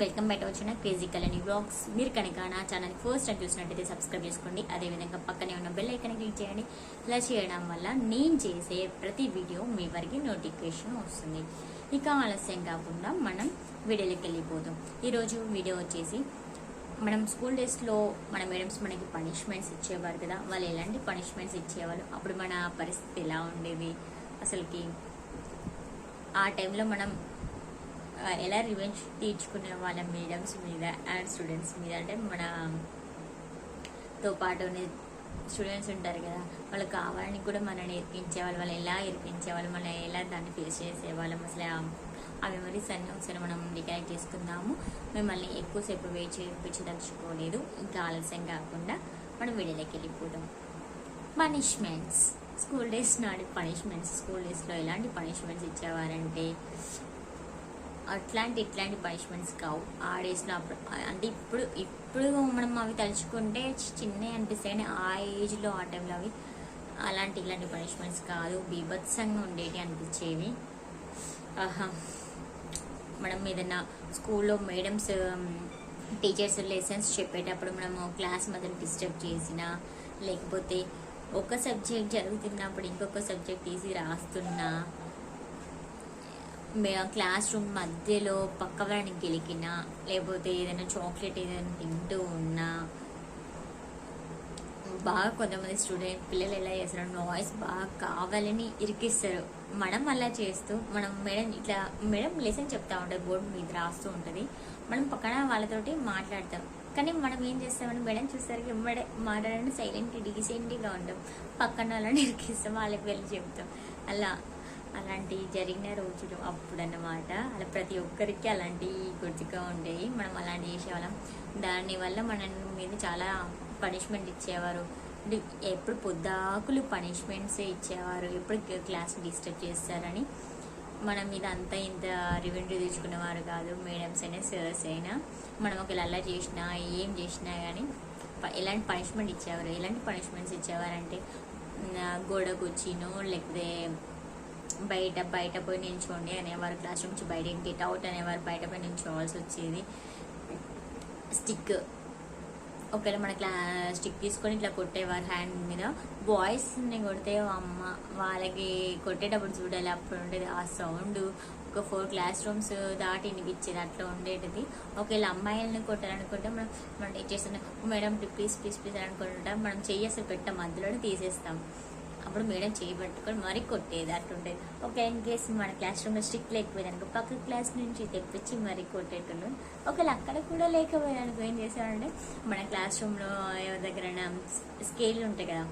Welcome back వచ్చిన crazy కలని blogs మీరు కనుక నా ఛానల్ ఫస్ట్ టైం చూసినట్టయితే సబ్స్క్రైబ్ చేసుకోండి. అదేవిధంగా పక్కనే ఉన్న బెల్ ఐకన్ క్లిక్ చేయండి. ఇలా చేయడం వల్ల నేను చేసే ప్రతి వీడియో మీ వరకు నోటిఫికేషన్ వస్తుంది. ఇక ఆలస్యం కాకుండా మనం వీడియోలోకి వెళ్ళిపోతాం ఈరోజు వీడియో వచ్చేసి మనం స్కూల్ డేస్లో మన మేడమ్స్ మనకి పనిష్మెంట్స్ ఇచ్చేవారు కదా. వాళ్ళు ఎలాంటి పనిష్మెంట్స్ ఇచ్చేవాళ్ళు? అప్పుడు మన పరిస్థితి ఎలా ఉండేది? అసలుకి ఆ టైంలో మనం ఎలా రివెంజ్ తీర్చుకునే వాళ్ళ మేడమ్స్ మీద అండ్ స్టూడెంట్స్ మీద అంటే మనతో పాటు స్టూడెంట్స్ ఉంటారు కదా వాళ్ళు కావాలని కూడా మనల్ని నేర్పించేవాళ్ళు వాళ్ళు ఎలా నేర్పించేవాళ్ళు మనం ఎలా దాన్ని ఫేస్ చేసేవాళ్ళం అసలు ఆ- మెమరీస్ అన్నీ ఒకసారి మనం రికలెక్ట్ చేసుకుందాము. మిమ్మల్ని ఎక్కువసేపు వెయిట్ చేయించదలుచుకోలేదు ఇంకా ఆలస్యం కాకుండా మనం వీడియోలోకి వెళ్ళిపోదాం. పనిష్మెంట్స్ స్కూల్ డేస్ నాటి పనిష్మెంట్స్ స్కూల్ డేస్లో ఎలాంటి పనిష్మెంట్స్ ఇచ్చేవారంటే అట్లాంటి ఇట్లాంటి పనిష్మెంట్స్ కావు. ఆ డేస్లో అప్పుడు అంటే ఇప్పుడు ఇప్పుడు మనం అవి తలుచుకుంటే చిన్న అనిపిస్తాయి. కానీ ఆ ఏజ్లో ఆ టైంలో అవి అలాంటి ఇలాంటి పనిష్మెంట్స్ కాదు. బీభత్సంగా ఉండేవి అనిపించేవి. ఆహా. మనం ఏదైనా స్కూల్లో మేడమ్స్ టీచర్స్ లెసన్స్ చెప్పేటప్పుడు మనము క్లాస్ మధ్యలో డిస్టర్బ్ చేసినా లేకపోతే ఒక సబ్జెక్ట్ జరుగుతున్నప్పుడు ఇంకొక సబ్జెక్ట్ తీసి రాస్తున్నా క్లాస్ రూమ్ మధ్యలో పక్క వాళ్ళని గెలికినా లేకపోతే ఏదైనా చాక్లెట్ ఏదైనా తింటూ ఉన్నా బాగా కొంతమంది స్టూడెంట్ పిల్లలు ఎలా చేస్తారు నాయిస్ బాగా కావాలని ఇరికిస్తారు. మనం అలా చేస్తూ మనం మేడం ఇట్లా మేడం లెసన్ చెప్తా ఉంటుంది బోర్డు మీద రాస్తూ ఉంటుంది. మనం పక్కన వాళ్ళతోటి మాట్లాడతాం. కానీ మనం ఏం చేస్తామని మేడం చూసరికి మేడం మాట్లాడండి సైలెంట్ డీసెంట్గా ఉంటాం. పక్కన వాళ్ళని ఇరికిస్తాం వాళ్ళకి వెళ్ళి చెప్తాం. అలా. అలాంటి జరిగిన రోజులు అప్పుడు అన్నమాట అలా ప్రతి ఒక్కరికి అలాంటివి గుర్తుగా ఉండేవి. మనం అలాంటి చేసేవాళ్ళం. దానివల్ల మన మీద చాలా పనిష్మెంట్ ఇచ్చేవారు. అంటే ఎప్పుడు పొద్దాకులు పనిష్మెంట్స్ ఇచ్చేవారు. ఎప్పుడు క్లాస్ డిస్టర్బ్ చేస్తారని మన మీద అంతా ఇంత రివెన్యూ తెచ్చుకునేవారు కాదు. మేడమ్స్ అయినా సార్స్ అయినా. మనం ఒకవేళ అలా చేసినా ఏం చేసినా కానీ ఎలాంటి పనిష్మెంట్ ఇచ్చేవారు? ఎలాంటి పనిష్మెంట్స్ ఇచ్చేవారంటే గోడకొచ్చినో లేకపోతే బయట బయట పోయి నిల్చోండి అనేవారు క్లాస్ రూమ్ నుంచి బయట గెట్ అవుట్ అనేవారు బయట పోయి నిల్చోవాల్సి వచ్చేది. స్టిక్ ఒకవేళ మన క్లా స్టిక్ తీసుకొని ఇట్లా కొట్టేవారు హ్యాండ్ మీద. బాయ్స్ని కొడితే అమ్మ వాళ్ళకి కొట్టేటప్పుడు చూడాలి అప్పుడు ఉండేది. ఆ సౌండ్ ఒక ఫోర్ క్లాస్ రూమ్స్ దాటి వినిపించేది అట్లా ఉండేటిది. ఒకవేళ అమ్మాయిలను కొట్టాలనుకుంటే మనం మనం teachers madam please please please అనుకుంటాం మనం చెయ్యి అసలు పెట్టాం మధ్యలోనే తీసేస్తాం. అప్పుడు మేడం చేయి పట్టుకొని మరీ కొట్టేది అట్లుండేది ఒక ఇన్ కేస్ మన క్లాస్ రూమ్లో స్ట్రిక్ట్ లేకపోయేది అనుకో పక్క క్లాస్ నుంచి తెప్పించి మరీ కొట్టేటోళ్ళు ఒకవేళ అక్కడ కూడా లేకపోయేది ఏం చేసేవారంటే మన క్లాస్ రూమ్లో దగ్గర స్కేల్ ఉంటాయి కదా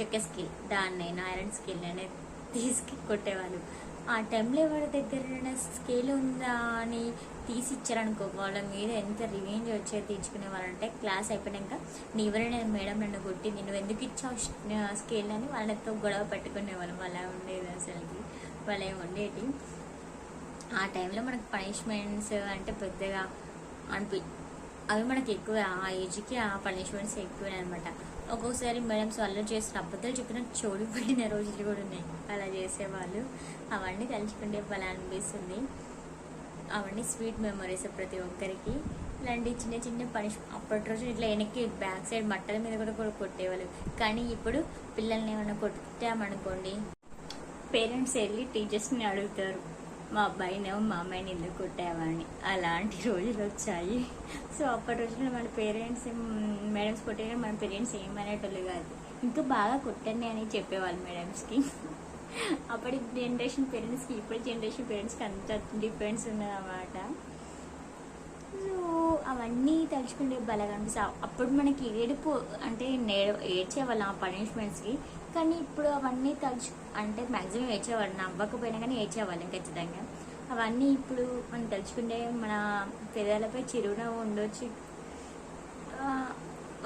చెక్క స్కేల్ దాన్ని ఐరన్ స్కేల్ అనేది తీసుకు కొట్టేవాళ్ళు. ఆ టైంలో ఎవరి దగ్గర స్కేల్ ఉందా అని తీసి ఇచ్చారనుకో వాళ్ళ మీద ఎంత రివెంజ్ వచ్చేది తీర్చుకునే వాళ్ళంటే క్లాస్ అయిపోయాక నీ ఎవరైనా మేడం నన్ను కొట్టి నేను ఎందుకు ఇచ్చావు స్కేల్ అని వాళ్ళతో గొడవ పెట్టుకునే వాళ్ళం. ఉండేది అసలుకి వాళ్ళే ఉండేటి ఆ టైంలో మనకు పనిష్మెంట్స్ అంటే పెద్దగా అనిపి అవి మనకి ఎక్కువ ఆ ఏజ్కి ఆ పనిష్మెంట్స్ ఎక్కువే అనమాట ఒక్కొక్కసారి మేడమ్స్ వాళ్ళు చేసిన అబద్ధాలు చెప్పిన చోడిపోయిన రోజులు కూడా ఉన్నాయి. అలా చేసేవాళ్ళు. అవన్నీ తలుచుకుంటే భలే అనిపిస్తుంది. అవన్నీ స్వీట్ మెమరీస్ ప్రతి ఒక్కరికి. ఇలాంటి చిన్న చిన్న పనిష్ అప్పటి రోజు ఇట్లా వెనక్కి బ్యాక్ సైడ్ మట్టల మీద కూడా కూడా కొట్టేవాళ్ళు. కానీ ఇప్పుడు పిల్లల్ని ఏమైనా కొట్టామనుకోండి పేరెంట్స్ వెళ్ళి టీచర్స్ని అడుగుతారు. మా అబ్బాయినేమో మా అమ్మాయిని ఎందుకు కొట్టేవాడిని? అలాంటి రోజులు వచ్చాయి. సో అప్పటి రోజుల్లో మన పేరెంట్స్ మేడమ్స్ కొట్టిన మన పేరెంట్స్ ఏమనేటోళ్ళు కాదు. ఇంకా బాగా కొట్టండి అని చెప్పేవాళ్ళు మేడమ్స్కి అప్పటి జనరేషన్ పేరెంట్స్కి ఇప్పటి జనరేషన్ పేరెంట్స్కి అంత డిఫరెన్స్ ఉన్నదన్నమాట. సో అవన్నీ తలుచుకుంటే బలగా అనిపిస్తుంది అప్పుడు మనకి ఏడుపు అంటే నే ఏడ్చేవాళ్ళం ఆ పనిష్మెంట్స్కి కానీ ఇప్పుడు అవన్నీ తలుచు అంటే మ్యాక్సిమం ఏడ్చేవాళ్ళం నవ్వకపోయినా కానీ ఏడ్చేవాళ్ళం ఖచ్చితంగా. అవన్నీ ఇప్పుడు మనం తలుచుకుంటే మన పెదాలపై చిరునవ్వు ఉండొచ్చు.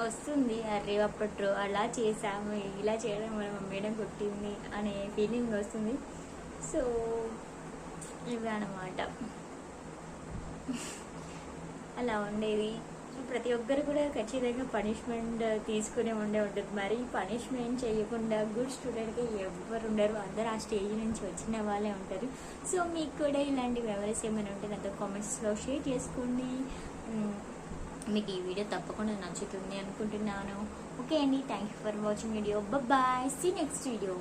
వస్తుంది. అరే అప్పట్లో అలా చేసాము ఇలా చేయడం వల్ల మేడం కొట్టింది అనే ఫీలింగ్ వస్తుంది. సో ఇవి అనమాట అలా ఉండేవి. ప్రతి ఒక్కరు కూడా ఖచ్చితంగా పనిష్మెంట్ తీసుకునే ఉండే ఉంటుంది. మరి పనిష్మెంట్ చేయకుండా గుడ్ స్టూడెంట్గా ఎవరు ఉండరు. అందరు ఆ స్టేజ్ నుంచి వచ్చిన వాళ్ళే ఉంటారు. సో మీకు కూడా ఇలాంటి మెమరీస్ ఏమైనా ఉంటే నాతో కామెంట్స్లో షేర్ చేసుకోండి. మీకు ఈ వీడియో తప్పకుండా నచ్చుతుంది అనుకుంటున్నాను. ఓకే అండి. Thank you for watching video. Bye see next video.